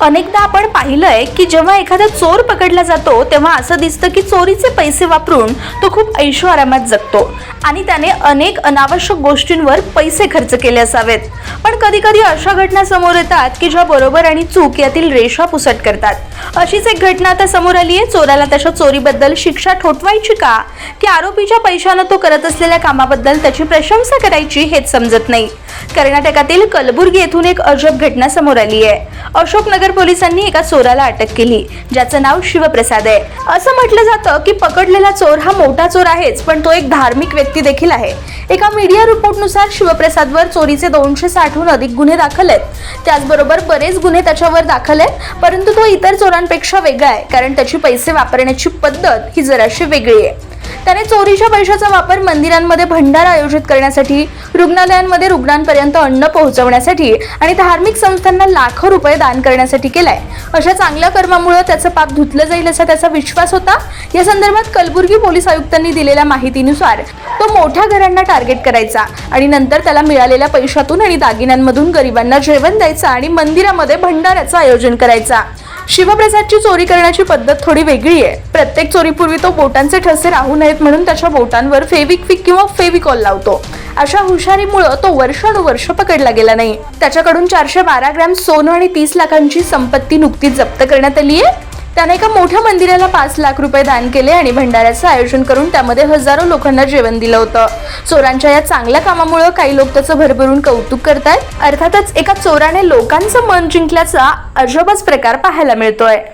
अनेकदा आपण पाहिलंय की जेव्हा एखादा चोर पकडला जातो तेव्हा असं दिसतं की चोरीचे पैसे वापरून तो खूप ऐशो आरामात जगतो. आणि त्याने अनेक अनावश्यक गोष्टींवर पैसे खर्च केले असावेत. पण कधी कधी अशा घटना समोर येतात की ज्या बरोबर आणि चूक यातील रेषा पुसट करतात. अशीच एक घटना आता समोर आली आहे. चोराला त्याच्या चोरीबद्दल शिक्षा ठोठवायची का? की आरोपीच्या पैशानं तो करत असलेल्या कामाबद्दल त्याची प्रशंसा करायची हेच समजत नाही. कर्नाटकातील कलबुर्गी येथून एक अजब घटना समोर आली आहे. अशोकनगर पोलिसांनी एका चोराला अटक केली ज्याचं नाव शिवप्रसाद आहे. असं म्हटलं जातं की पकडलेला चोर हा मोठा चोर आहेच पण तो एक धार्मिक व्यक्ती देखील आहे. एका मीडिया रिपोर्टनुसार शिवप्रसादवर चोरीचे दोनशे साठहून अधिक गुन्हे दाखल आहेत. त्याचबरोबर बरेच गुन्हे त्याच्यावर दाखल आहेत परंतु तो इतर चोरांपेक्षा वेगळा आहे कारण त्याची पैसे वापरण्याची पद्धत ही जराशी वेगळी आहे. त्याने चोरीच्या पैशाचा वापर मंदिरांमध्ये भंडारा आयोजित करण्यासाठी रुग्णालयांमध्ये रुग्णांपर्यंत अन्न पोहोचवण्यासाठी आणि धार्मिक संस्थांना लाखो रुपये दान करण्यासाठी केलाय. अशा चांगल्या कर्मामुळे त्याचं पाप धुतलं जाईल असा त्याचा विश्वास होता. या संदर्भात कलबुर्गी पोलीस आयुक्तांनी दिलेल्या माहितीनुसार तो मोठ्या घरांना टार्गेट करायचा आणि नंतर त्याला मिळालेल्या पैशातून आणि दागिन्यांमधून गरिबांना जेवण द्यायचा आणि मंदिरामध्ये भंडाऱ्याचं आयोजन करायचा. शिवप्रसादची चोरी करण्याची पद्धत थोडी वेगळी आहे. प्रत्येक चोरीपूर्वी तो बोटांचे ठसे राहू नयेत म्हणून त्याच्या बोटांवर फेविक्विक किंवा फेविकॉल लावतो. अशा हुशारीमुळं तो वर्षानुवर्ष पकडला गेला नाही. त्याच्याकडून चारशे बारा ग्रॅम सोनं आणि तीस लाखांची संपत्ती नुकतीच जप्त करण्यात आली आहे त्याने एका मोठ्या मंदिराला पाच लाख रुपये दान केले आणि भंडाऱ्याचं आयोजन करून त्यामध्ये हजारो लोकांना जेवण दिलं होतं. चोरांच्या या चांगल्या कामामुळे काही लोक त्याचं भरभरून कौतुक करतायत. अर्थातच एका चोराने लोकांचं मन जिंकल्याचा अजबच प्रकार पाहायला मिळतोय.